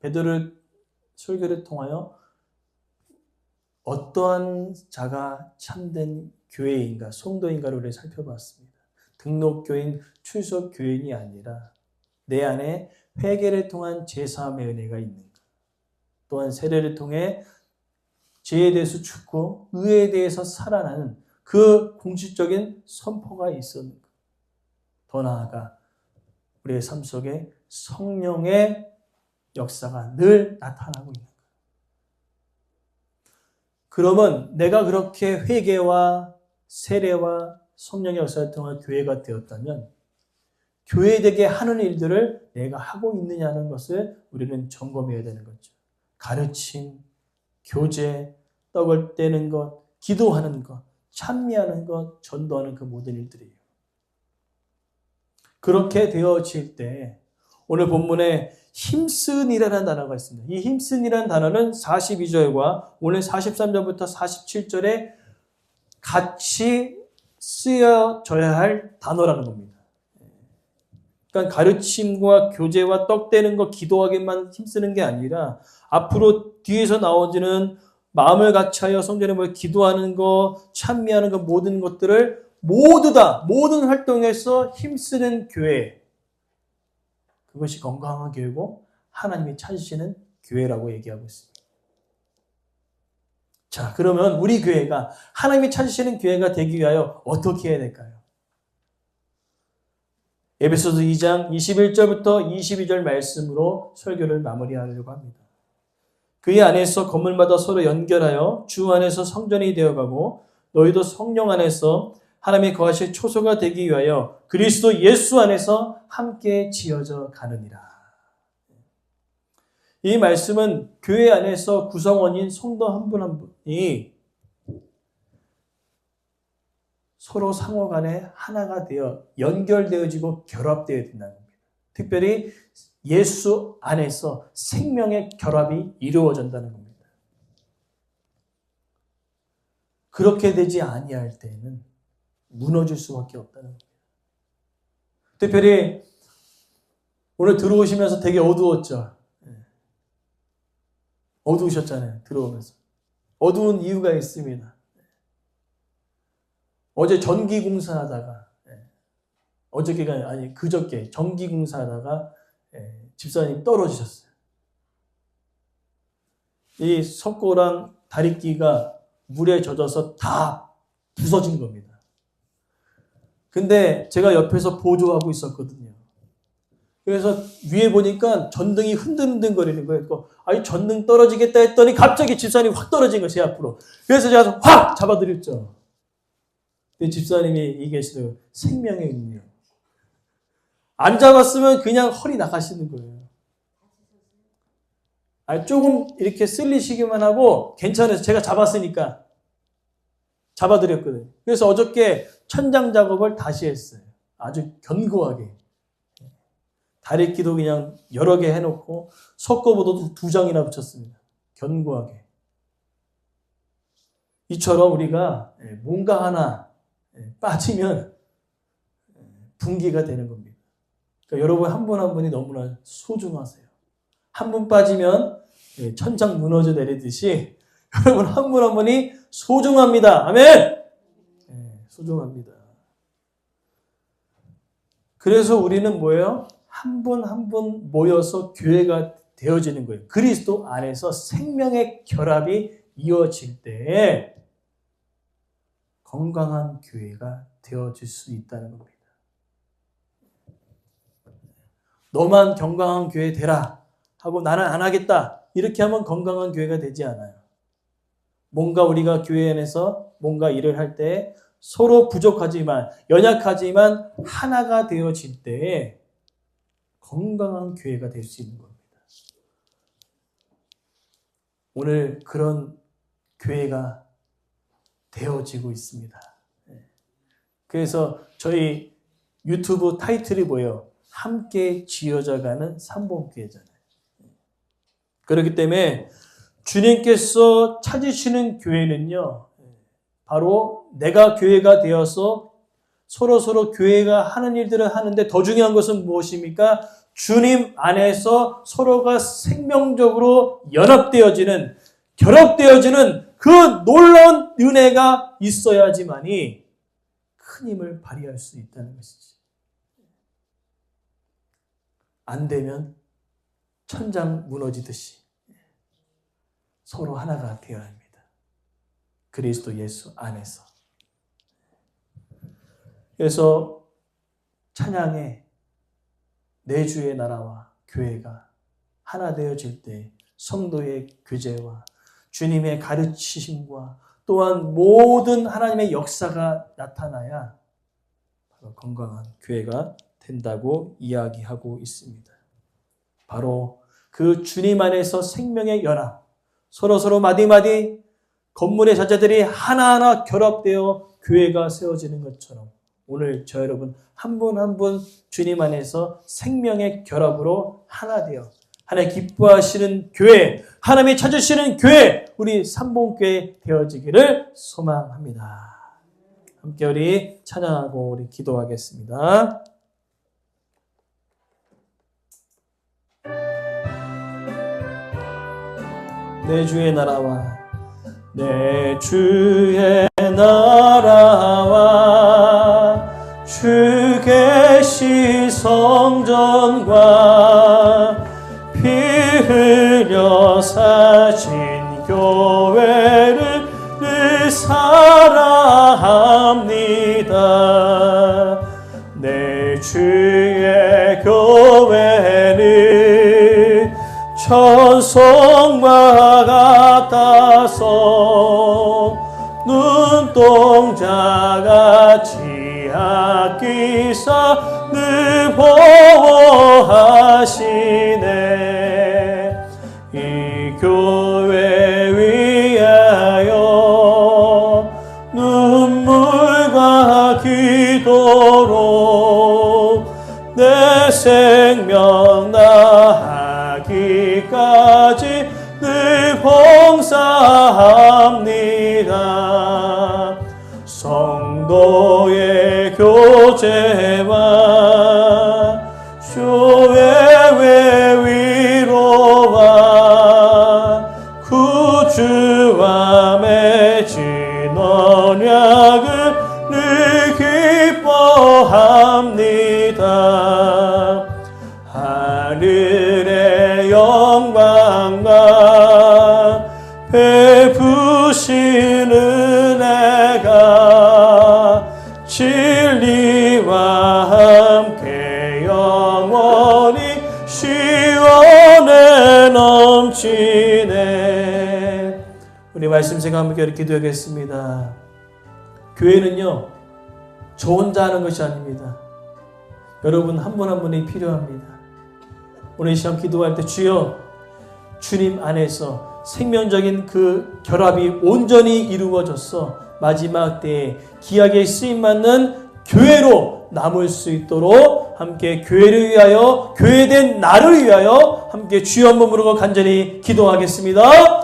베드로 설교를 통하여 어떠한 자가 참된 교회인가, 성도인가를 우리 살펴봤습니다. 등록교인, 출석교인이 아니라 내 안에 회개를 통한 제사함의 은혜가 있는가. 또한 세례를 통해 죄에 대해서 죽고 의에 대해서 살아나는 그 공식적인 선포가 있었는가. 더 나아가 우리의 삶 속에 성령의 역사가 늘 나타나고 있는 거예요. 그러면 내가 그렇게 회개와 세례와 성령의 역사를 통한 교회가 되었다면 교회되게 하는 일들을 내가 하고 있느냐는 것을 우리는 점검해야 되는 거죠. 가르침, 교제, 떡을 떼는 것, 기도하는 것, 찬미하는 것, 전도하는 그 모든 일들이에요. 그렇게 되어질 때 오늘 본문에 힘쓴이라는 단어가 있습니다. 이 힘쓴이라는 단어는 42절과 오늘 43절부터 47절에 같이 쓰여져야 할 단어라는 겁니다. 그러니까 가르침과 교제와 떡대는 거 기도하기만 힘쓰는 게 아니라 앞으로 뒤에서 나오지는 마음을 같이하여 성전에 모여 기도하는 거, 찬미하는 거 모든 것들을 모두 다 모든 활동에서 힘쓰는 교회 그것이 건강한 교회고 하나님이 찾으시는 교회라고 얘기하고 있습니다. 자, 그러면 우리 교회가 하나님이 찾으시는 교회가 되기 위하여 어떻게 해야 될까요? 에베소서 2장 21절부터 22절 말씀으로 설교를 마무리하려고 합니다. 그의 안에서 건물마다 서로 연결하여 주 안에서 성전이 되어가고 너희도 성령 안에서 하나님이 거하실 초소가 되기 위하여 그리스도 예수 안에서 함께 지어져 가느니라. 이 말씀은 교회 안에서 구성원인 성도 한 분 한 분이 서로 상호 간에 하나가 되어 연결되어지고 결합되어야 된다는 겁니다. 특별히 예수 안에서 생명의 결합이 이루어진다는 겁니다. 그렇게 되지 아니할 때에는 무너질 수밖에 없다는 겁니다. 특별히 오늘 들어오시면서 되게 어두웠죠. 어두우셨잖아요. 들어오면서. 어두운 이유가 있습니다. 어제 전기 공사하다가 어저께가 아니 그저께 전기 공사하다가 집사님 떨어지셨어요. 이 석고랑 다리끼가 물에 젖어서 다 부서진 겁니다. 근데 제가 옆에서 보조하고 있었거든요. 그래서 위에 보니까 전등이 흔들흔들 거리는 거예요. 아니 전등 떨어지겠다 했더니 갑자기 집사님이 확 떨어진 거예요. 제 앞으로. 그래서 제가 확 잡아드렸죠. 집사님이 이 계시더라고요. 생명의 능력. 안 잡았으면 그냥 허리 나가시는 거예요. 아니, 조금 이렇게 쓸리시기만 하고 괜찮아서 제가 잡았으니까 잡아드렸거든요. 그래서 어저께 천장 작업을 다시 했어요. 아주 견고하게. 다리끼도 그냥 여러 개 해놓고 석고보도도 두 장이나 붙였습니다. 견고하게. 이처럼 우리가 뭔가 하나 빠지면 분기가 되는 겁니다. 그러니까 여러분 한 분 한 분이 너무나 소중하세요. 한 분 빠지면 천장 무너져 내리듯이 여러분 한 분 한 분이 소중합니다. 아멘! 소중합니다. 그래서 우리는 뭐예요? 한 분 한 분 모여서 교회가 되어지는 거예요. 그리스도 안에서 생명의 결합이 이어질 때에 건강한 교회가 되어질 수 있다는 겁니다. 너만 건강한 교회 되라 하고 나는 안 하겠다. 이렇게 하면 건강한 교회가 되지 않아요. 뭔가 우리가 교회 안에서 뭔가 일을 할 때 서로 부족하지만 연약하지만 하나가 되어질 때에 건강한 교회가 될 수 있는 겁니다. 오늘 그런 교회가 되어지고 있습니다. 그래서 저희 유튜브 타이틀이 뭐예요? 함께 지어져가는 삼봉교회잖아요. 그렇기 때문에 주님께서 찾으시는 교회는요, 바로 내가 교회가 되어서 서로 서로 교회가 하는 일들을 하는데 더 중요한 것은 무엇입니까? 주님 안에서 서로가 생명적으로 연합되어지는 결합되어지는 그 놀라운 은혜가 있어야지만이 큰 힘을 발휘할 수 있다는 것이지. 안 되면 천장 무너지듯이 서로 하나가 되어야 합니다. 그리스도 예수 안에서. 그래서 찬양에 내 주의 나라와 교회가 하나 되어질 때 성도의 교제와 주님의 가르치심과 또한 모든 하나님의 역사가 나타나야 바로 건강한 교회가 된다고 이야기하고 있습니다. 바로 그 주님 안에서 생명의 연합, 서로서로 마디마디 건물의 자자들이 하나하나 결합되어 교회가 세워지는 것처럼 오늘 저 여러분 한 분 한 분 주님 안에서 생명의 결합으로 하나 되어 하나님 기뻐하시는 교회, 하나님이 찾으시는 교회, 우리 삼봉교회 되어지기를 소망합니다. 함께 우리 찬양하고 우리 기도하겠습니다. 내 주의 나라와 내 주의 나라와 주 계시 성전과 피 흘려 사신 교회를 늘 사랑합니다. 내 주의 교회는 천성과 같아서 눈 동자같이 아끼사 늘 보호하시네. 이 교회 위하여 눈물과 기도로 내 생명 나 교제와 교회의 위로와 구주와 맺은 언약을 늘 기뻐합니다. 하늘의 영광과 베푸시 넘치네 우리 말씀 생각 함께 기도하겠습니다. 교회는요 저 혼자 하는 것이 아닙니다. 여러분 한 분한 분이 필요합니다. 오늘 이 시간 기도할 때 주여 주님 안에서 생명적인 그 결합이 온전히 이루어져서 마지막 때에 기약에 쓰임 받는 교회로 남을 수 있도록 함께 교회를 위하여 교회된 나를 위하여 함께 주여 부르고 간절히 기도하겠습니다.